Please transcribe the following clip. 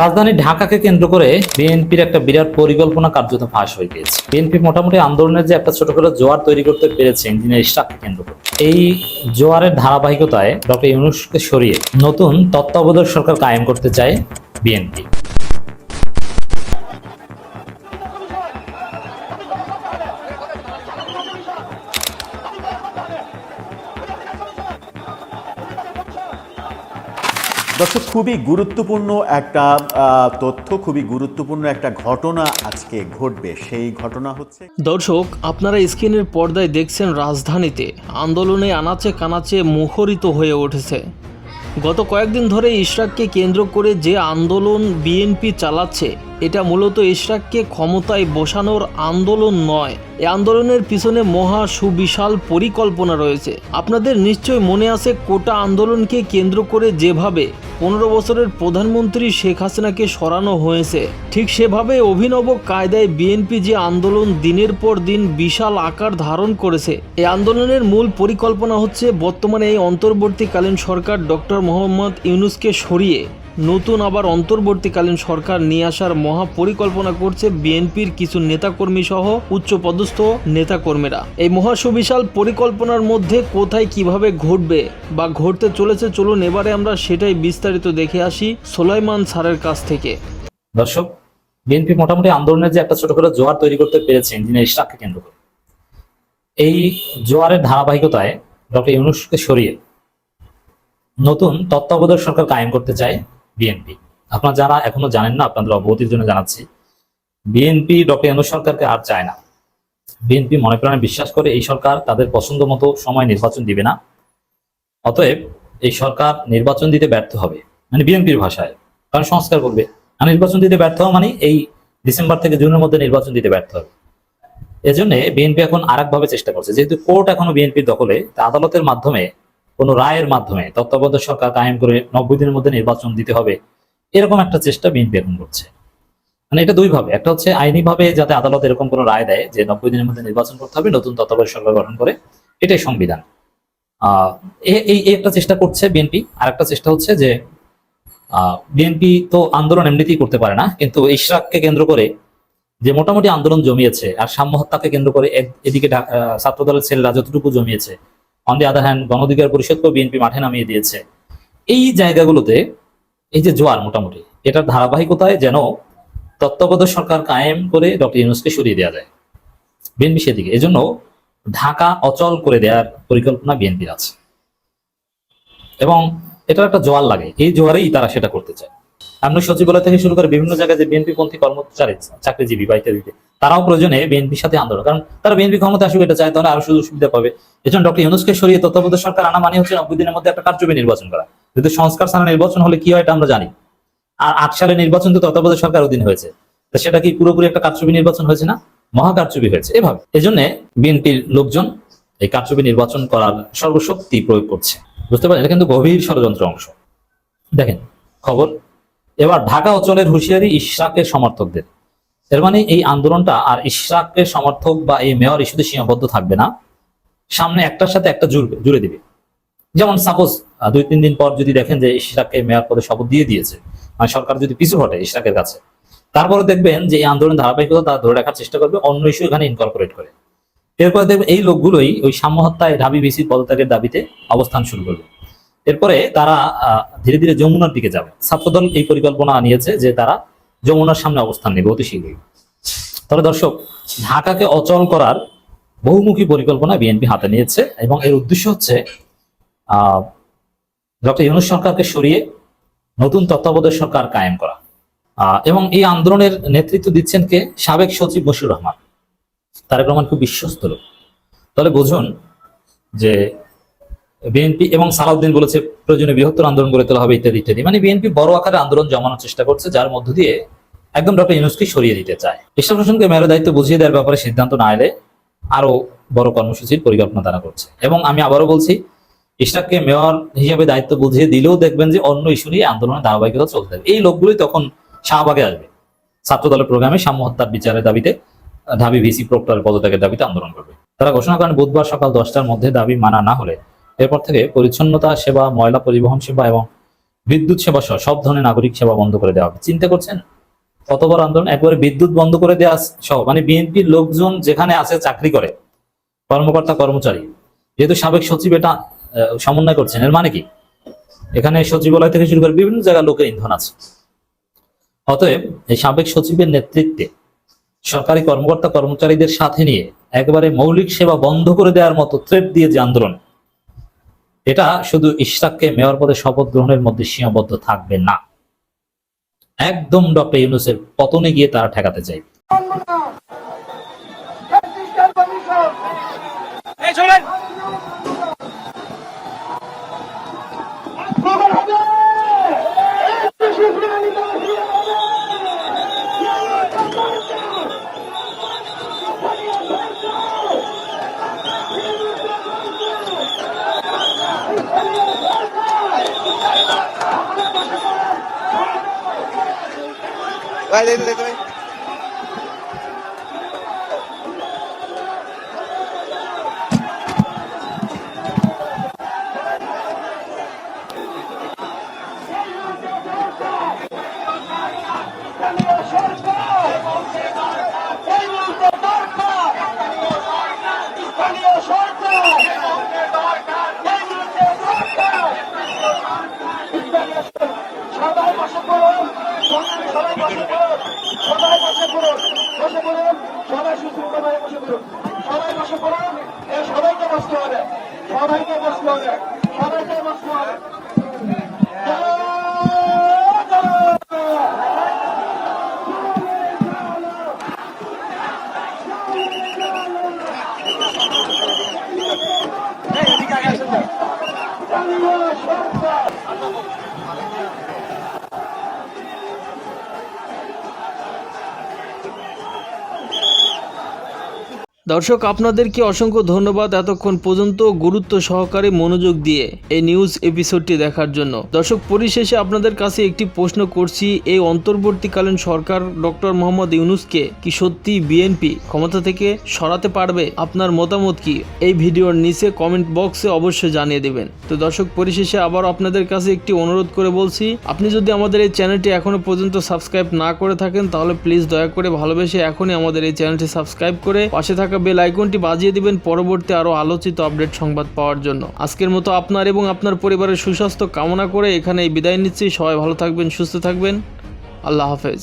রাজধানী ঢাকাকে কেন্দ্র করে বিএনপির একটা বিরাট পরিকল্পনা কার্যত ফাঁস হয়ে গিয়েছে। বিএনপি মোটামুটি আন্দোলনের যে একটা ছোট করে জোয়ার তৈরি করতে পেরেছে ইঞ্জিনিয়ার স্টাফকে কেন্দ্র করে। এই জোয়ারের ধারাবাহিকতায় ডক্টর ইউনুসকে সরিয়ে নতুন তত্ত্বাবধায়ক সরকার কায়েম করতে চায় বিএনপি। দর্শক, খুবই গুরুত্বপূর্ণ একটা তথ্য, খুবই গুরুত্বপূর্ণ একটা ঘটনা আজকে ঘটবে। সেই ঘটনা হচ্ছে দর্শক, আপনারা স্ক্রিনের পর্দায় দেখছেন রাজধানীতে। আন্দোলনে আনাচে কানাচে মুখরিত হয়ে উঠেছে। গত কয়েকদিন ধরে ইশরাককে কেন্দ্র করে যে আন্দোলন বিএনপি চালাচ্ছে, এটা মূলত ইশরাককে ক্ষমতায় বসানোর আন্দোলন নয়। এই আন্দোলনের পিছনে মহা সুবিশাল পরিকল্পনা রয়েছে। আপনাদের নিশ্চয় মনে আছে, কোটা আন্দোলনকে কেন্দ্র করে যেভাবে পনেরো বছরের প্রধানমন্ত্রী শেখ হাসিনাকে সরানো হয়েছে। ঠিক সেভাবে অভিনব কায়দায় বিএনপি যে আন্দোলন দিনের পর দিন বিশাল আকার ধারণ করেছে, এই আন্দোলনের মূল পরিকল্পনা হচ্ছে বর্তমানে এই অন্তর্বর্তীকালীন সরকার ডক্টর মোহাম্মদ ইউনুসকে সরিয়ে নতুন আবার অন্তর্বর্তীকালীন সরকার নিয়ে আসার মহা পরিকল্পনা করছে বিএনপির কিছু নেতাকর্মী সহ উচ্চপদস্থ নেতাকর্মীরা। এই মহা সুবিশাল পরিকল্পনার মধ্যে কোথায় কীভাবে ঘটবে বা ঘটতে চলেছে চলুন এবারে আমরা সেটাই বিস্তারিত দেখে আসি সোলাইমান স্যারের কাছ থেকে। দর্শক, বিএনপি মোটামুটি আন্দোলনের যে একটা ছোট করে জোয়ার তৈরি করতে পেরেছে ইঞ্জিনিয়ার স্টাফকে কেন্দ্র করে। এই জোয়ারের ধারাবাহিকতায় ডক্টর ইউনুসকে সরিয়ে নতুন তত্ত্বাবধায়ক সরকার কায়েম করতে চায় বিএনপি আপনারা যারা এখনও জানেন না, আপনাদের অবগতির জন্য জানাচ্ছি বিএনপি ডক্টর ইউনুস সরকারকে আর চায় না। বিএনপি মনে প্রাণে বিশ্বাস করে এই সরকার তাদের পছন্দ মতো সময় নির্বাচন দিবে না। অতএব এই সরকার নির্বাচন দিতে ব্যর্থ হবে মানে বিএনপির ভাষায়। কারণ সংস্কার করবে। আর নির্বাচন দিতে ব্যর্থ হওয়া মানে এই ডিসেম্বর থেকে জুনের মধ্যে নির্বাচন দিতে ব্যর্থ হবে। এজন্য বিএনপি এখন আরেকভাবে চেষ্টা করছে। যেহেতু কোর্ট এখনও বিএনপির দখলে আদালতের মাধ্যমে কোনো রায়ের মাধ্যমে তত্ত্বাবধায়ক সরকার কায়েম করে নব্বই দিনের মধ্যে নির্বাচন দিতে হবে, এরকম একটা চেষ্টা বিএনপি এখন করছে। মানে এটা দুই ভাবে একটা হচ্ছে আইনিভাবে যাতে আদালত এরকম কোনো রায় দেয় যে নব্বই দিনের মধ্যে নির্বাচন করতে হবে, নতুন তত্ত্বাবধায়ক সরকার গঠন করে, এটাই সংবিধান। এই একটা চেষ্টা করছে বিএনপি আর একটা চেষ্টা হচ্ছে যে বিএনপি তো আন্দোলন এমনিতেই করতে পারে না, কিন্তু ইশরাককে কেন্দ্র করে যে মোটামুটি আন্দোলন জমিয়েছে, আর সাম্য হত্যাকে কেন্দ্র করে এদিকে ছাত্রদলের ছেলেরা যতটুকু জমিয়েছে অন দি আদার হ্যান্ড গণঅধিকার পরিষদকেও বিএনপি মাঠে নামিয়ে দিয়েছে। এই জায়গাগুলোতে এই যে জোয়ার মোটামুটি, এটার ধারাবাহিকতায় যেন তত্ত্বাবধায়ক সরকার কায়েম করে ডক্টর ইউনুসকে সরিয়ে দেওয়া যায়। বিএনপি সেদিকে, এজন্য ঢাকা অচল করে দেওয়ার পরিকল্পনা বিএনপির আছে। এবং এটার একটা জোয়ার লাগে, এই জোয়ারেই তারা সেটা করতে চায়। আমনি সচিবালয় থেকে শুরু করে বিভিন্ন জায়গায় যে বিএনপি পন্থী কর্মচারী, চাকরিজীবী বা ইত্যাদিতে, তারাও প্রয়োজনে বিএনপির সাথে আন্দোলন কারণ তারা বিএনপি ক্ষমতা আসুক, এটা চায়, তাহলে আরও সুযোগ সুবিধা পাবে। এজন্য ডক্টর ইউনুসকে সরিয়ে তত্ত্বাবধায়ক সরকার আনা মানে হচ্ছে নব্বই দিনের মধ্যে একটা কার্যকরী নির্বাচন করা। যদি সংস্কার ছাড়া নির্বাচন হলে কি হয় এটা আমরা জানি। আর আট সালে নির্বাচন তো তত্ত্বাবধায়ক সরকার অধীন হয়েছে। সেটা কি পুরোপুরি একটা কারচুপি নির্বাচন হয়েছে না? মহা কারচুপি হয়েছে। এভাবে। এজন্য বিএনপির লোকজন এই কারচুপি নির্বাচন করার সর্বশক্তি প্রয়োগ করছে। বুঝতে পারেন এটা কিন্তু গভীর ষড়যন্ত্র অংশ। দেখেন, খবর এবার ঢাকা অঞ্চলের হুঁশিয়ারি ইশরাকের সমর্থকদের। এর মানে এই আন্দোলনটা আর ইশরাকের সমর্থক বা এই মেয়র ইস্যুতে সীমাবদ্ধ থাকবে না। সামনে একটার সাথে একটা জুড়বে, জুড়ে দিবে। যেমন সাপোজ দুই তিন দিন পর যদি দেখেন যে ইশরাককে মেয়র পদে শপথ দিয়ে দিয়েছে মানে সরকার যদি পিছু হটে ইশরাকের কাছে, তারপরে দেখবেন যে এই আন্দোলন ধারাবাহিকতা তারা ধরে রাখার চেষ্টা করবে, অন্য ইস্যু এখানে ইনকর্পোরেট করে। এরপরে দেখবেন এই লোকগুলোই ওই সাম্য হত্যায় ঢাবি বিসির পদত্যাগের দাবিতে অবস্থান শুরু করবে। এরপরে তারা ধীরে ধীরে যমুনার দিকে যাবে। ছাত্রদল এই পরিকল্পনা নিয়েছে যে তারা যমুনার সামনে অবস্থান নেবে অতি শীঘ্রই। তবে দর্শক, ঢাকাকে অচল করার বহুমুখী পরিকল্পনা বিএনপি হাতে নিয়েছে এবং এর উদ্দেশ্য হচ্ছে ডক্টর ইউনুস সরকারকে সরিয়ে নতুন তত্ত্বাবধায়ক সরকার কায়েম করা। এবং এই আন্দোলনের নেতৃত্ব দিচ্ছেন কে? সাবেক সচিব বশির রহমান। তারেক রহমান খুব বিশ্বস্ত লোক। তাহলে বুঝুন যে বিএনপি এবং সালাউদ্দিন বলেছে প্রয়োজনে বৃহত্তর আন্দোলন গড়ে তোলা হবে ইত্যাদি ইত্যাদি। মানে বিএনপি বড় আকারে আন্দোলন জমানোর চেষ্টা করছে, যার মধ্য দিয়ে একদম ডক্টর ইউনুসকে সরিয়ে দিতে চায়। ইসলাম হোসেনকে মেয়রের দায়িত্ব বুঝিয়ে দেওয়ার ব্যাপারে সিদ্ধান্ত না এলে আরও বড় কর্মসূচির পরিকল্পনা তারা করছে। এবং আমি আবারও বলছি ইশরাককে মেয়র হিসেবে দায়িত্ব বুঝিয়ে দিলেও দেখবেন যে অন্য ইস্যু নিয়ে আন্দোলনের ধারাবাহিকতা চলতে এই লোকগুলোই তখন শাহবাগে আসবে। ছাত্র দলের প্রোগ্রামে সাম্য হত্যার বিচারের দাবিতে ঢাবি ভিসি প্রক্টরের পদত্যাগের দাবিতে আন্দোলন করবে। তারা ঘোষণা করেন, বুধবার সকাল দশটার মধ্যে দাবি মানা না হলে এরপর থেকে পরিচ্ছন্নতা সেবা, ময়লা পরিবহন সেবা এবং বিদ্যুৎ সেবা সহ সব ধরনের নাগরিক সেবা বন্ধ করে দেওয়া হবে। চিন্তা করছেন? কতবার আন্দোলন? একবারে বিদ্যুৎ বন্ধ করে দেওয়া সহ মানে বিএনপির লোকজন যেখানে আছে চাকরি করে, কর্মকর্তা, কর্মচারী, যেহেতু সাবেক সচিব এটা সমন্বয় করছেন, এর মানে কি? এখানে সচিবালয় থেকে শুরু করে বিভিন্ন জায়গায় লোকের ইন্ধন আছে। অতএব এই সাবেক সচিবের নেতৃত্বে সরকারি কর্মকর্তা, কর্মচারীদের সাথে নিয়ে একবারে মৌলিক সেবা বন্ধ করে দেওয়ার মতো থ্রেট দিয়ে যে আন্দোলন এটা শুধু ইশরাককে মেয়র পদে শপথ গ্রহণের মধ্যে সীমাবদ্ধ থাকবে না। একদম ডক্টর ইউনুসের পতনে গিয়ে তারা ঠেকাতে চাইবে। Vai, dentro, dentro, dentro. সবাই বসে পড়ুন, সবাই সবাই বসে পড়ুন বসে পড়ুন, সবাই সুশৃঙ্খলভাবে বসে পড়ুন। সবাই বসে পড়ুন সবাইকে বসতে হবে, সবাইকে বসতে হবে, সবাইকে বসতে হবে। দর্শক, আপনাদেরকে অসংখ্য ধন্যবাদ এতক্ষণ পর্যন্ত গুরুত্ব সহকারে মনোযোগ দিয়ে এই নিউজ এপিসোডটি দেখার জন্য। দর্শক, পরিশেষে আপনাদের কাছে একটি প্রশ্ন করছি, এই অন্তর্বর্তীকালীন সরকার ডক্টর মোহাম্মদ ইউনুসকে কি সত্যি বিএনপি ক্ষমতা থেকে সরাতে পারবে? আপনার মতামত কি? এই ভিডিওর নিচে কমেন্ট বক্সে অবশ্যই জানিয়ে দেবেন। তো দর্শক, পরিশেষে আবার আপনাদের কাছে একটি অনুরোধ করে বলছি, আপনি যদি আমাদের এই চ্যানেলটি এখনও পর্যন্ত সাবস্ক্রাইব না করে থাকেন, তাহলে প্লিজ দয়া করে ভালোবেসে এখনই আমাদের এই চ্যানেলটি সাবস্ক্রাইব করে পাশে থাকা বেল আইকনটি বাজিয়ে দিবেন পরবর্তী আরও আলোচিত আপডেট সংবাদ পাওয়ার জন্য। আজকের মতো আপনার এবং আপনার পরিবারের সুস্বাস্থ্য কামনা করে এখানেই বিদায় নিচ্ছি। সবাই ভালো থাকবেন, সুস্থ থাকবেন। আল্লাহ হাফেজ।